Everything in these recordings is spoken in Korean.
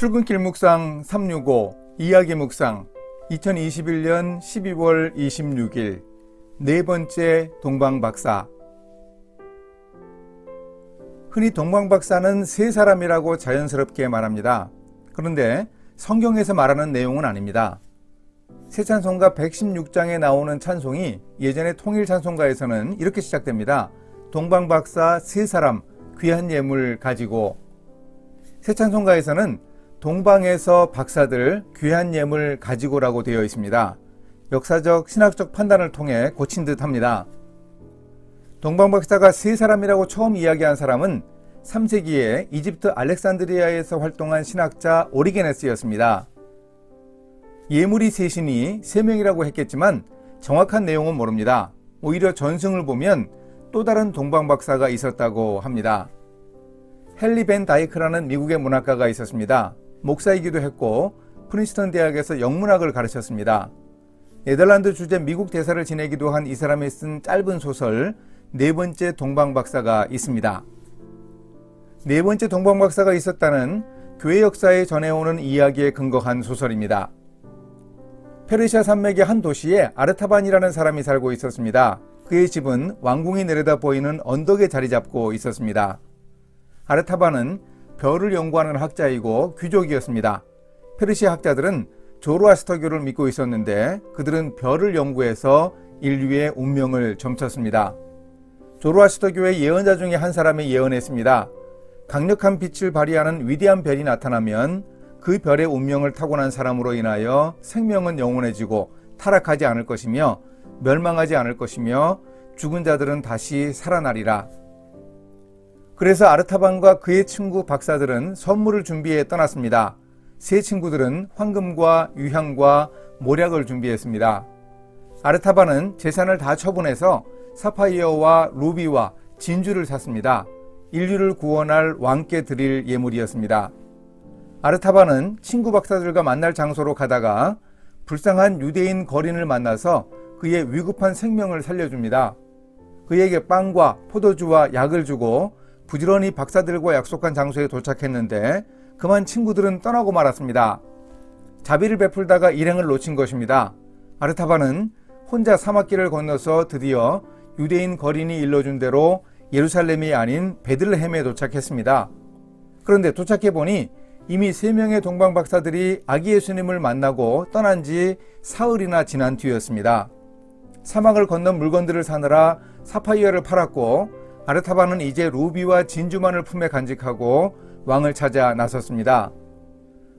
출근길 묵상 365 이야기 묵상 2021년 12월 26일 네 번째 동방박사 흔히 동방박사는 세 사람이라고 자연스럽게 말합니다. 그런데 성경에서 말하는 내용은 아닙니다. 새 찬송가 116장에 나오는 찬송이 예전에 통일 찬송가에서는 이렇게 시작됩니다. 동방박사 세 사람 귀한 예물 가지고 새 찬송가에서는 동방에서 박사들 귀한 예물 가지고라고 되어 있습니다. 역사적 신학적 판단을 통해 고친 듯 합니다. 동방 박사가 세 사람이라고 처음 이야기한 사람은 3세기에 이집트 알렉산드리아에서 활동한 신학자 오리게네스였습니다. 예물이 세 명이라고 했겠지만 정확한 내용은 모릅니다. 오히려 전승을 보면 또 다른 동방 박사가 있었다고 합니다. 헨리 벤 다이크라는 미국의 문학가가 있었습니다. 목사이기도 했고 프린스턴 대학에서 영문학을 가르쳤습니다. 네덜란드 주재 미국 대사를 지내기도 한 이 사람이 쓴 짧은 소설 네 번째 동방박사가 있습니다. 네 번째 동방박사가 있었다는 교회 역사에 전해오는 이야기에 근거한 소설입니다. 페르시아 산맥의 한 도시에 아르타반이라는 사람이 살고 있었습니다. 그의 집은 왕궁이 내려다 보이는 언덕에 자리 잡고 있었습니다. 아르타반은 별을 연구하는 학자이고 귀족이었습니다. 페르시아 학자들은 조로아스터교를 믿고 있었는데 그들은 별을 연구해서 인류의 운명을 점쳤습니다. 조로아스터교의 예언자 중에 한 사람이 예언했습니다. 강력한 빛을 발휘하는 위대한 별이 나타나면 그 별의 운명을 타고난 사람으로 인하여 생명은 영원해지고 타락하지 않을 것이며 멸망하지 않을 것이며 죽은 자들은 다시 살아나리라. 그래서 아르타반과 그의 친구 박사들은 선물을 준비해 떠났습니다. 세 친구들은 황금과 유향과 모략을 준비했습니다. 아르타반은 재산을 다 처분해서 사파이어와 루비와 진주를 샀습니다. 인류를 구원할 왕께 드릴 예물이었습니다. 아르타반은 친구 박사들과 만날 장소로 가다가 불쌍한 유대인 거린을 만나서 그의 위급한 생명을 살려줍니다. 그에게 빵과 포도주와 약을 주고 부지런히 박사들과 약속한 장소에 도착했는데 그만 친구들은 떠나고 말았습니다. 자비를 베풀다가 일행을 놓친 것입니다. 아르타바는 혼자 사막길을 건너서 드디어 유대인 거린이 일러준 대로 예루살렘이 아닌 베들레헴에 도착했습니다. 그런데 도착해 보니 이미 세 명의 동방 박사들이 아기 예수님을 만나고 떠난 지 사흘이나 지난 뒤였습니다. 사막을 건넌 물건들을 사느라 사파이어를 팔았고 아르타바는 이제 루비와 진주만을 품에 간직하고 왕을 찾아 나섰습니다.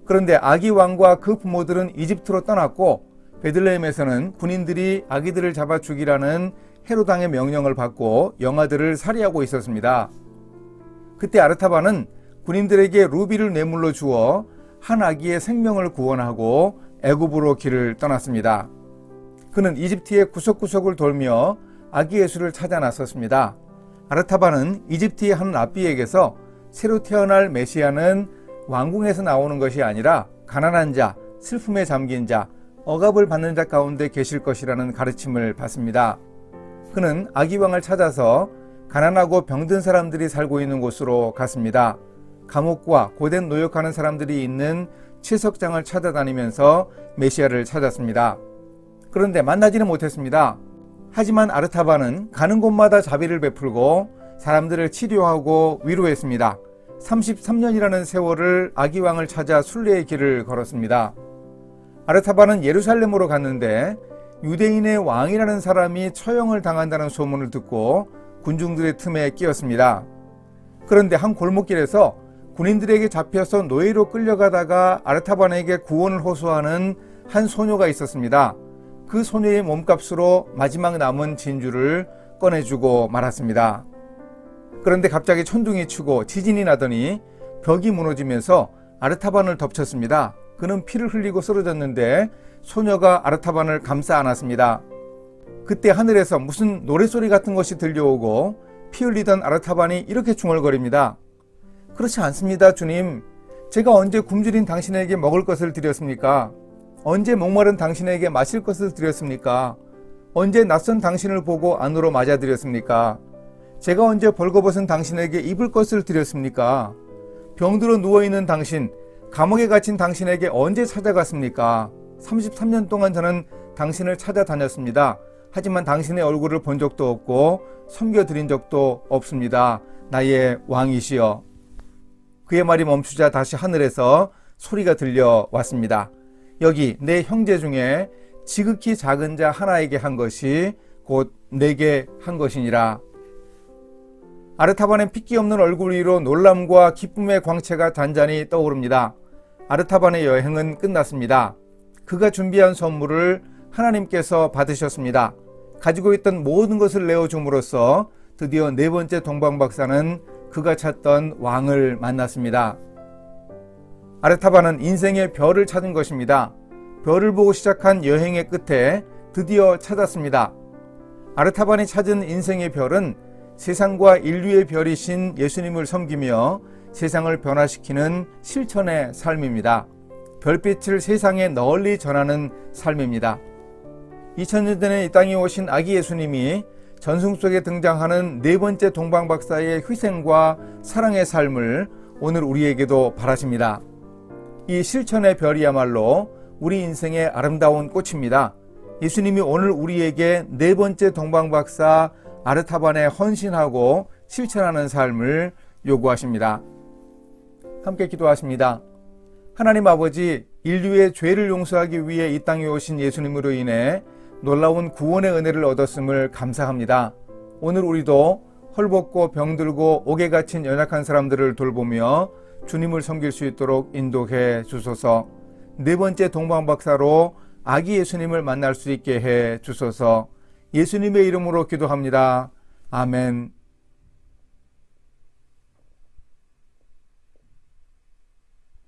그런데 아기 왕과 그 부모들은 이집트로 떠났고 베들레헴에서는 군인들이 아기들을 잡아 죽이라는 헤로당의 명령을 받고 영아들을 살해하고 있었습니다. 그때 아르타바는 군인들에게 루비를 뇌물로 주어 한 아기의 생명을 구원하고 애굽으로 길을 떠났습니다. 그는 이집트의 구석구석을 돌며 아기 예수를 찾아 나섰습니다. 아르타바는 이집트의 한 랍비에게서 새로 태어날 메시아는 왕궁에서 나오는 것이 아니라 가난한 자, 슬픔에 잠긴 자, 억압을 받는 자 가운데 계실 것이라는 가르침을 받습니다. 그는 아기 왕을 찾아서 가난하고 병든 사람들이 살고 있는 곳으로 갔습니다. 감옥과 고된 노역하는 사람들이 있는 채석장을 찾아다니면서 메시아를 찾았습니다. 그런데 만나지는 못했습니다. 하지만 아르타바는 가는 곳마다 자비를 베풀고 사람들을 치료하고 위로했습니다. 33년이라는 세월을 아기왕을 찾아 순례의 길을 걸었습니다. 아르타바는 예루살렘으로 갔는데 유대인의 왕이라는 사람이 처형을 당한다는 소문을 듣고 군중들의 틈에 끼었습니다. 그런데 한 골목길에서 군인들에게 잡혀서 노예로 끌려가다가 아르타반에게 구원을 호소하는 한 소녀가 있었습니다. 그 소녀의 몸값으로 마지막 남은 진주를 꺼내주고 말았습니다. 그런데 갑자기 천둥이 치고 지진이 나더니 벽이 무너지면서 아르타반을 덮쳤습니다. 그는 피를 흘리고 쓰러졌는데 소녀가 아르타반을 감싸 안았습니다. 그때 하늘에서 무슨 노래소리 같은 것이 들려오고 피 흘리던 아르타반이 이렇게 중얼거립니다. 그렇지 않습니다, 주님. 제가 언제 굶주린 당신에게 먹을 것을 드렸습니까? 언제 목마른 당신에게 마실 것을 드렸습니까? 언제 낯선 당신을 보고 안으로 맞아드렸습니까? 제가 언제 벌거벗은 당신에게 입을 것을 드렸습니까? 병들어 누워있는 당신, 감옥에 갇힌 당신에게 언제 찾아갔습니까? 33년 동안 저는 당신을 찾아다녔습니다. 하지만 당신의 얼굴을 본 적도 없고 섬겨드린 적도 없습니다. 나의 왕이시여. 그의 말이 멈추자 다시 하늘에서 소리가 들려왔습니다. 여기 내 형제 중에 지극히 작은 자 하나에게 한 것이 곧 내게 한 것이니라. 아르타반의 핏기 없는 얼굴 위로 놀람과 기쁨의 광채가 잔잔히 떠오릅니다. 아르타반의 여행은 끝났습니다. 그가 준비한 선물을 하나님께서 받으셨습니다. 가지고 있던 모든 것을 내어줌으로써 드디어 네 번째 동방박사는 그가 찾던 왕을 만났습니다. 아르타반은 인생의 별을 찾은 것입니다. 별을 보고 시작한 여행의 끝에 드디어 찾았습니다. 아르타반이 찾은 인생의 별은 세상과 인류의 별이신 예수님을 섬기며 세상을 변화시키는 실천의 삶입니다. 별빛을 세상에 널리 전하는 삶입니다. 2000년 전에 이 땅에 오신 아기 예수님이 전승 속에 등장하는 네 번째 동방박사의 희생과 사랑의 삶을 오늘 우리에게도 바라십니다. 이 실천의 별이야말로 우리 인생의 아름다운 꽃입니다. 예수님이 오늘 우리에게 네 번째 동방박사 아르타반에 헌신하고 실천하는 삶을 요구하십니다. 함께 기도하십니다. 하나님 아버지, 인류의 죄를 용서하기 위해 이 땅에 오신 예수님으로 인해 놀라운 구원의 은혜를 얻었음을 감사합니다. 오늘 우리도 헐벗고 병들고 옥에 갇힌 연약한 사람들을 돌보며 주님을 섬길 수 있도록 인도해 주소서. 네 번째 동방박사로 아기 예수님을 만날 수 있게 해 주소서. 예수님의 이름으로 기도합니다. 아멘.